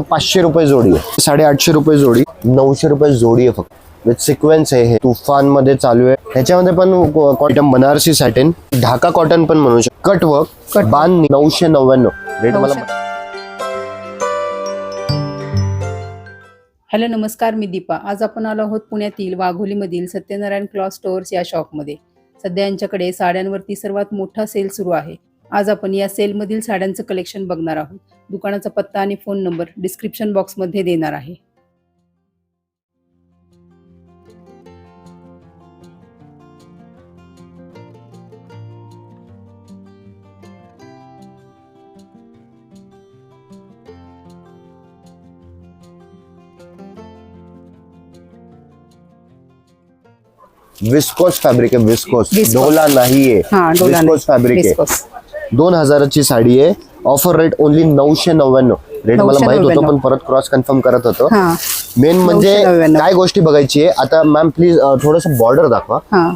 पाचशे रुपये जोडी आहे. साडेआठशे रुपये जोडी नऊशे रुपये जोडी आहे फक्त. विथ सिक्वेन्स आहे हे. तुफानमध्ये चालू आहे. ह्याच्यामध्ये पण cotton Banarasi satin Dhaka cotton पण म्हणू शकतो. Cut work. बान नऊशे नव्याण्णव. रेट मला हॅलो नमस्कार मी दीपा. आज आपण आलो आहोत पुण्यातील वाघोलीमधील सत्यनारायण क्लॉथ स्टोअर्स या शॉपमध्ये. सध्या यांच्याकडे साड्यांवरती सर्वात मोठा सेल सुरू आहे. आज आपण या सेलमधील साड्यांचं कलेक्शन बघणार आहोत. दुकानाचा पत्ता आणि फोन नंबर डिस्क्रिप्शन बॉक्समध्ये देणार आहे. विस्कोस फॅब्रिक आहे विस्कोस. डोला नाहीये. हा विस्कोस फॅब्रिक आहे. दोन हजाराची साडी आहे. ऑफर रेट ओनली नऊशे नव्याण्णव. रेट मला 999. माहीत होतं पण परत क्रॉस कन्फर्म करत होतो. मेन म्हणजे 999. काय गोष्टी बघायची आहे? आता मॅम प्लीज थोडस बॉर्डर दाखवा. हा.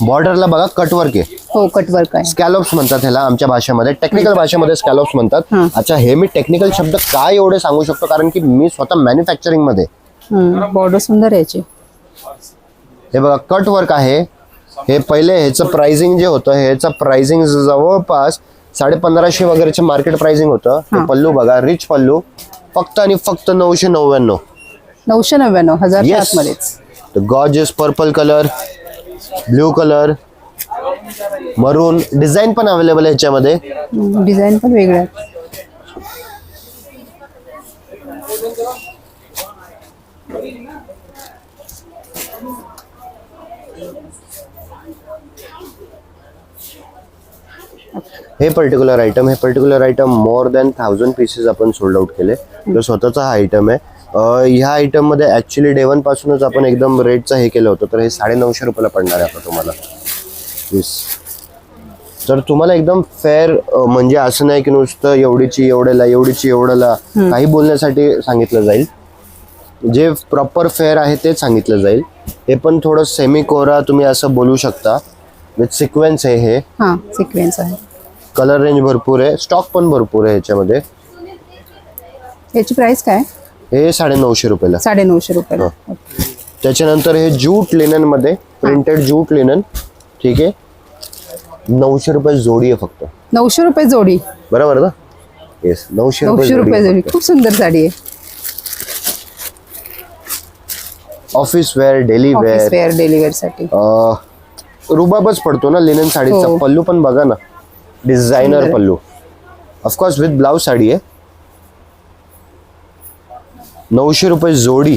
बॉर्डरला बघा कटवर्क आहे. हो कटवर्क आहे. स्कॅलॉप्स म्हणतात ह्याला आमच्या भाषेमध्ये. टेक्निकल भाषेमध्ये स्कॅलॉप्स म्हणतात. अच्छा हे मी टेक्निकल शब्द काय एवढे सांगू शकतो? कारण की मी स्वतः मॅन्युफॅक्चरिंगमध्ये. बॉर्डर सुंदर आहे याची. हे बघा कट वर्क आहे. हे पहिले ह्याचं प्राइसिंग जे होतं ह्याचं प्राइसिंग जवळपास साडे पंधराशे वगैरेचे मार्केट प्राइसिंग होतं. पल्लू बघा रिच पल्लू. फक्त आणि फक्त नऊशे नव्याण्णव. नऊशे नव्याण्णव आतमध्येच. Gorgeous purple colour blue colour maroon design पण अवेलेबल आहे ह्याच्यामध्ये. डिझाईन पण वेगळ्या हे पर्टिक्युलर आयटम हे particular item more than thousand pieces आपण सोल्ड आउट केले. तो स्वतःचा हा आयटम आहे. ह्या आयटममध्ये ऍक्च्युली डे वन पासूनच आपण एकदम रेटचं हे केलं होतं तर हे साडे नऊशे रुपयाला पडणार आहे आता तुम्हाला. येस तर तुम्हाला एकदम फेअर म्हणजे असं नाही की नुसतं एवढीची एवढ्याला एवढीची एवढ्याला. काही बोलण्यासाठी सांगितलं जाईल. जे प्रॉपर फेअर आहे तेच सांगितलं जाईल. हे पण थोडं सेमी कोरा तुम्ही असं बोलू शकता. विथ सिक्वेन्स आहे हे. हा सिक्वेन्स आहे. कलर रेंज भरपूर आहे. स्टॉक पण भरपूर आहे ह्याच्यामध्ये. याची प्राइस काय? हे साडे नऊशे रुपयाला. साडे नऊशे रुपयाला त्याच्यानंतर हे ज्यूट लिननमध्ये प्रिंटेड ज्यूट लिनन ठीक आहे? नऊशे रुपये जोडी आहे फक्त. नऊशे रुपये जोडी. बरोबर ना? येस नऊशे नऊशे रुपये जोडी. खूप सुंदर साडी आहे. Office wear daily office wear wear डेलिव्हरसाठी. रुबाबच पडतो ना लिनन साडीचा? हो. पल्लू पण बघा ना. Designer. Pallu of course with blouse sari आहे. नऊशे रुपये जोडी.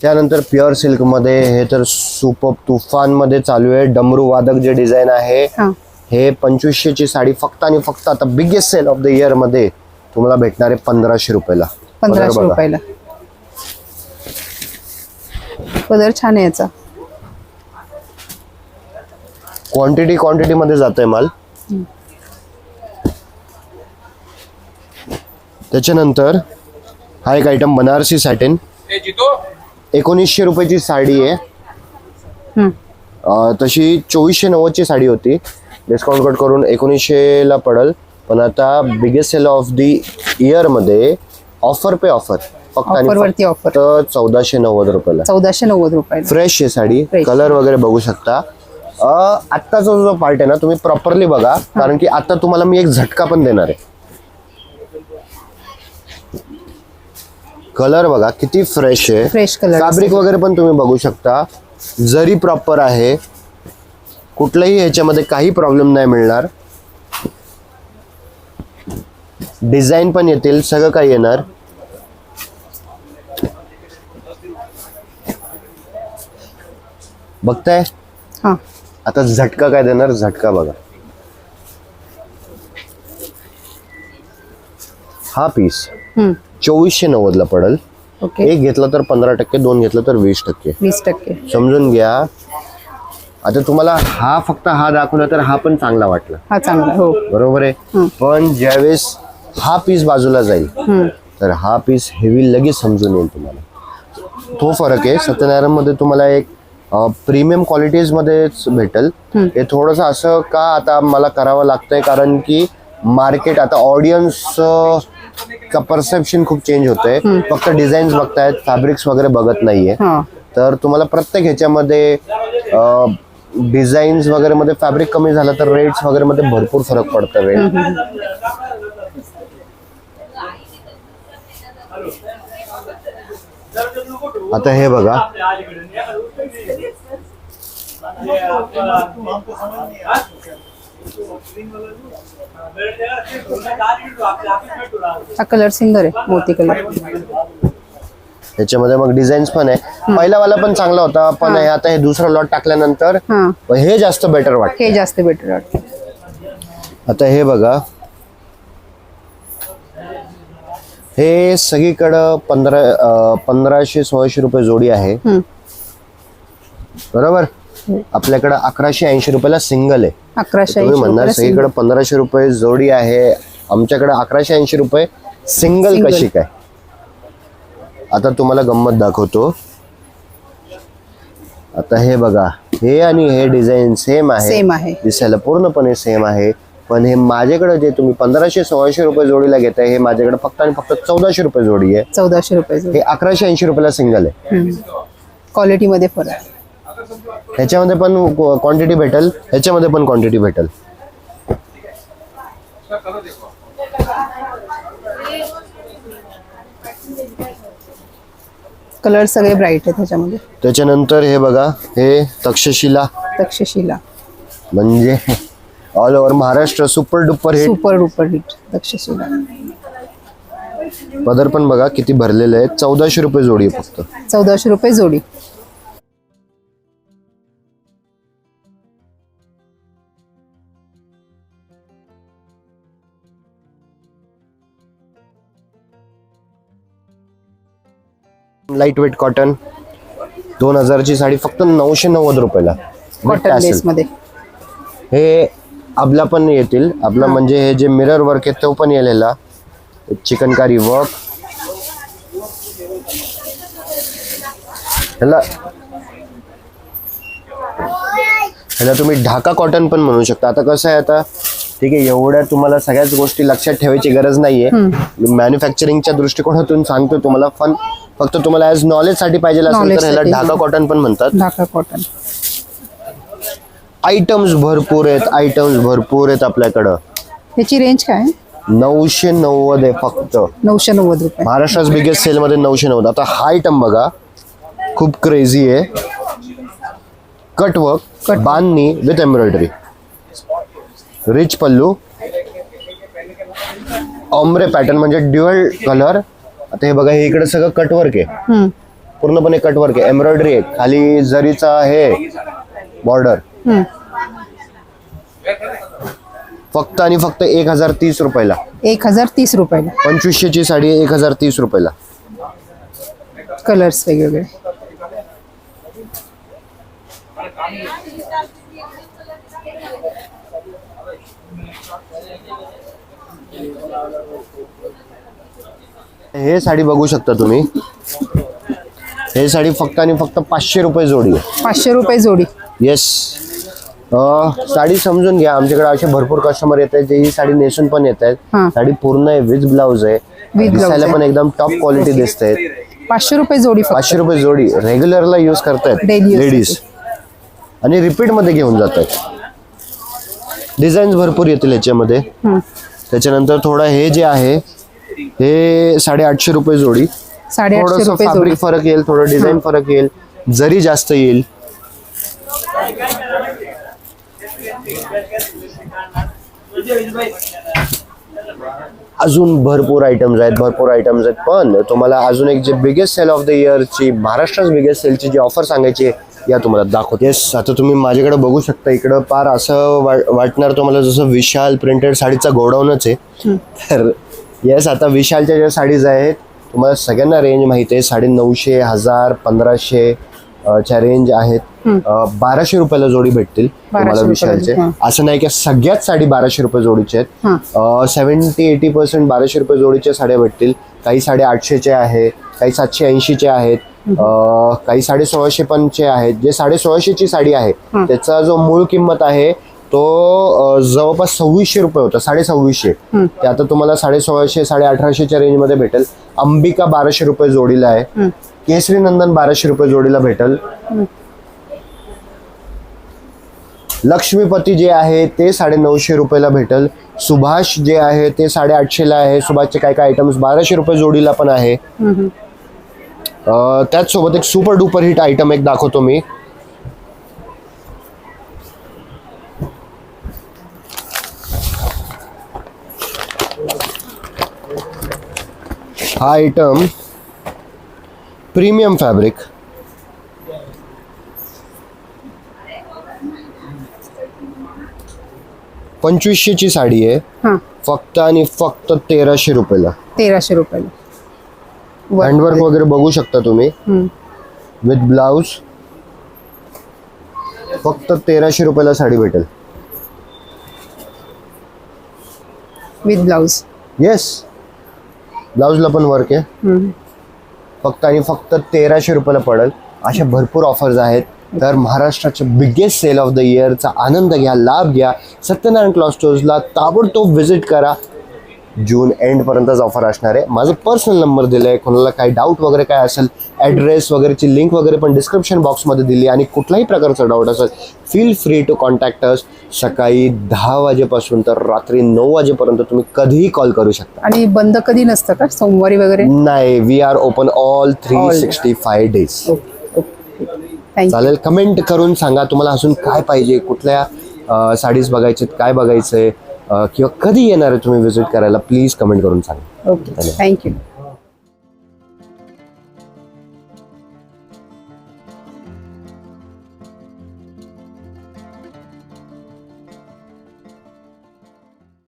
त्यानंतर प्युअर सिल्कमध्ये हे तर सुपर तुफानमध्ये चालू आहे. डमरू वादक जे डिझाईन आहे हा. हे पंचवीसशे ची साडी फक्त आणि फक्त आता बिगेस्ट सेल ऑफ द इयरमध्ये तुम्हाला भेटणार आहे पंधराशे रुपयाला. पंधराशे. रुपयाला. पदर छान आहे याचा. क्वांटिटी क्वांटिटी मध्ये जातोय माल. त्याच्यानंतर हा एक आयटम बनारसी सॅटिन एकोणीसशे रुपयाची साडी आहे. तशी चोवीसशे नव्वदची साडी होती. डिस्काउंट कट करून एकोणीसशे ला पडल. पण आता बिगेस्ट सेल ऑफ दी इयरमध्ये ऑफर पे ऑफर फक्त आणि Offer वरती offer. फक्त चौदाशे नव्वद रुपयाला. चौदाशे नव्वद रुपयाला. फ्रेश आहे साडी. Fresh. कलर वगैरे बघू शकता. अं, आत्ताचा जो पार्ट आहे ना तुम्ही प्रॉपरली बघा. कारण की आता तुम्हाला मी एक झटका पण देणार आहे. कलर बघा किती फ्रेश आहे. Fresh color फॅब्रिक वगैरे पण तुम्ही बघू शकता. जरी प्रॉपर आहे कुठल्याही ह्याच्यामध्ये काही प्रॉब्लेम नाही मिळणार. डिझाईन पण येतील सगळं काही येणार. बघताय? हा. आता झटका काय देणार? झटका बघा. हा पीस. चोवीसशे नव्वद ला पडल. ओके. एक घेतलं तर पंधरा टक्के दोन घेतलं तर वीस टक्के. वीस टक्के. समजून घ्या. आता तुम्हाला हा फक्त हा दाखवला तर हा पण चांगला वाटला. हा चांगला हो. बरोबर आहे. पण ज्यावेळेस हा पीस बाजूला जाईल. तर हा पीस हेवी लगेच समजून येईल तुम्हाला. तो फरक आहे सत्यनारायणमध्ये तुम्हाला एक प्रीमियम क्वालिटीज मध्येच भेटेल. हे थोडंसं असं का आता मला करावं लागतंय? कारण की मार्केट आता ऑडियन्स चा परसेप्शन खूप चेंज होतंय. फक्त डिझाईन्स बघतायत फॅब्रिक्स वगैरे बघत नाहीये. तर तुम्हाला प्रत्येक ह्याच्यामध्ये डिझाईन्स वगैरे मध्ये फॅब्रिक कमी झालं तर रेट्स वगैरे मध्ये भरपूर फरक पडतं रेट आता हे बघा. हा कलर सिंगर आहे मोती कलर ह्याच्यामध्ये मग डिझाईन्स पण आहे. पहिला वाला पण चांगला होता पण आता हे दुसरं लॉट टाकल्यानंतर हा. हे जास्त बेटर वाटतं हे जास्त बेटर वाटतं आता हे बघा. हे सगळीकडं पंधरा अं, पंधराशे सोळाशे रुपये जोडी आहे. हम्म. बरोबर? आपल्याकडं अकराशे ऐंशी रुपयाला सिंगल आहे. अकराशे तुम्ही ऐंशी म्हणणार रुपयाला सगळीकडे पंधराशे रुपये जोडी आहे. आमच्याकडे अकराशे ऐंशी रुपये सिंगल Single. कशी काय? आता तुम्हाला गंमत दाखवतो. आता हे बघा हे आणि हे डिझाईन सेम आहे. सेम आहे. दिसायला पूर्णपणे सेम आहे. पण हे माझ्याकडे जे तुम्ही पंधराशे सोळाशे रुपये जोडीला घेताय हे माझ्याकडे फक्त आणि फक्त चौदाशे रुपये जोडी आहे. चौदाशे रुपये हे अकराशे ऐंशी रुपयाला सिंगल आहे. क्वालिटी मध्ये फरक ह्याच्यामध्ये पण क्वांटिटी भेटेल ह्याच्यामध्ये पण क्वांटिटी भेटेल. कलर सगळे ब्राईट आहे त्याच्यामध्ये त्याच्यानंतर हे बघा हे तक्षशिला. तक्षशिला. म्हणजे all over Maharashtra super duper hit. Super duper hit Takshashila पदर पण बघा किती भरलेले आहे चौदाशे रुपये जोडी आहे फक्त. चौदाशे रुपये जोडी. लाइट वेट कॉटन दोन हजारची साडी फक्त नऊशे नव्वद रुपयाला. Cotton tassel. लेस मध्ये. हे आपला पण येतील. आपला म्हणजे हे जे मिरर वर्क आहे तो पण येलेला. चिकनकारी वर्क ह्याला ह्याला तुम्ही ढाका कॉटन पण म्हणू शकता. आता कसं आहे आता ठीक आहे एवढ्या तुम्हाला सगळ्याच गोष्टी लक्षात ठेवायची गरज नाहीये. मॅन्युफॅक्चरिंगच्या दृष्टिकोनातून सांगतो तुम्हाला पण फक्त तुम्हाला ॲज नॉलेजसाठी पाहिजे असेल तर ह्याला ढाका. कॉटन पण म्हणतात. ढाका कॉटन आयटम्स भरपूर आहेत आयटम्स भरपूर आहेत आपल्याकडं. ह्याची रेंज काय? नऊशे नव्वद आहे फक्त. नऊशे नव्वद रुपये. महाराष्ट्रात बिगेस्ट सेल मध्ये नऊशे नव्वद. आता हा आयटम बघा. खूप क्रेझी आहे. Cutwork. Bandhani with embroidery rich pallu. Ombre pattern म्हणजे ड्युअल कलर आता हे बघा हे इकडे सगळं कटवर्क आहे. पूर्णपणे कटवर्क आहे. एम्ब्रॉयडरी आहे. खाली जरीचा हे बॉर्डर. फक्त आणि फक्त एक हजार तीस रुपयाला. एक हजार तीस रुपयाला. पंचवीसशेची साडी आहे एक हजार तीस रुपयाला. कलर्स वेगवेगळे. हे साडी बघू शकता तुम्ही. हे साडी फक्त आणि फक्त पाचशे रुपये जोडी आहे. पाचशे रुपये जोडी. येस साडी समजून घ्या. आमच्याकडे असे भरपूर कस्टमर येत आहेत जे ही साडी नेसून पण येत. आहेत. साडी पूर्ण आहे विथ ब्लाऊज आहे. दिसायला. पण एकदम टॉप क्वालिटी दिसते पाचशे रुपये जोडी पाचशे रुपये जोडी. रेग्युलरला यूज करतायत. लेडीज आणि रिपीटमध्ये घेऊन जात आहेत डिझाईन्स भरपूर येतील याच्यामध्ये. त्याच्यानंतर थोडं हे जे आहे हे साडेआठशे रुपये जोडी. थोडस फॅब्रिक फरक येईल थोडं डिझाईन फरक येईल. जरी जास्त येईल अजून भरपूर आयटम्स आहेत भरपूर आयटम्स आहेत पण तुम्हाला अजून एक जे बिगेस्ट सेल ऑफ द इयरची महाराष्ट्राच बिगेस्ट सेलची जी ऑफर सांगायची आहे, या तुम्हाला दाखवते. येस आता तुम्ही माझ्याकडे बघू शकता इकडं पार असं वा- वाटणार तुम्हाला जसं विशाल प्रिंटेड साडीचा गोडाऊनच आहे. तर येस आता विशालच्या ज्या साडीज आहेत तुम्हाला सगळ्यांना रेंज माहिती आहे साडे नऊशे हजार पंधराशे च्या रेंज आहेत. बाराशे रुपयाला जोडी भेटतील तुम्हाला विशालचे. असं नाही की सगळ्याच साडी बाराशे रुपये जोडीचे. आहेत. सेव्हन्टी एटी पर्सेंट बाराशे रुपये जोडीच्या साड्या भेटतील. काही साड्या आठशेच्या आहे काही सातशे ऐंशीच्या आहेत. काही साडे सोळाशे पणचे आहेत. जे साडे सोळाशेची साडी आहे. त्याचा जो मूळ किंमत आहे तो जवळपास सव्वीसशे रुपये होता साडे सव्वीसशे. ते आता तुम्हाला साडे सोळाशे साडे अठराशेच्या रेंजमध्ये भेटेल. अंबिका बाराशे रुपये जोडीला आहे. केसरी नंदन बाराशे रुपये जोडीला भेटल. लक्ष्मीपती जे आहे ते साडे नऊशे रुपयाला भेटल. सुभाष जे आहे ते साडे आठशेला आहे. सुभाषचे काय काय आयटम्स बाराशे रुपये जोडीला पण आहे. त्याचसोबत एक सुपर डुपर हिट आयटम एक दाखवतो मी. हा आयटम प्रीमियम फॅब्रिक. पंचवीसशेची साडी आहे. फक्त आणि फक्त तेराशे रुपयाला. तेराशे रुपयाला. वर- हँडवर्क वगैरे बघू शकता तुम्ही. With blouse. फक्त तेराशे रुपयाला साडी भेटेल. With blouse. येस ब्लाऊजला पण वर्क आहे. फक्त आणि फक्त तेराशे रुपयाला पडेल. अशा भरपूर ऑफर्स आहेत. तर महाराष्ट्राच्या बिगेस्ट सेल ऑफ द इयरचा आनंद घ्या लाभ घ्या. सत्यनारायण क्लॉथ स्टोर्सला ताबडतोब व्हिजिट करा. जून एंडपर्यंतच ऑफर असणार आहे. माझे पर्सनल नंबर दिले आहे कोणाला काही डाऊट वगैरे काय असेल ॲड्रेस वगैरेची लिंक वगैरे पण डिस्क्रिप्शन बॉक्समध्ये दिली आणि कुठलाही प्रकारचा डाऊट असेल feel free to contact us सकाळी दहा वाजेपासून तर रात्री नऊ वाजेपर्यंत तुम्ही कधीही कॉल करू शकता. आणि बंद कधी नसतं का? सोमवारी वगैरे? नाही we are open all three sixty five days चालेल कमेंट करून सांगा तुम्हाला अजून काय पाहिजे कुठल्या साडीज बघायचे काय बघायचंय किंवा कधी येणार आहे तुम्ही व्हिजिट करायला? प्लीज कमेंट करून सांगा. Okay thank you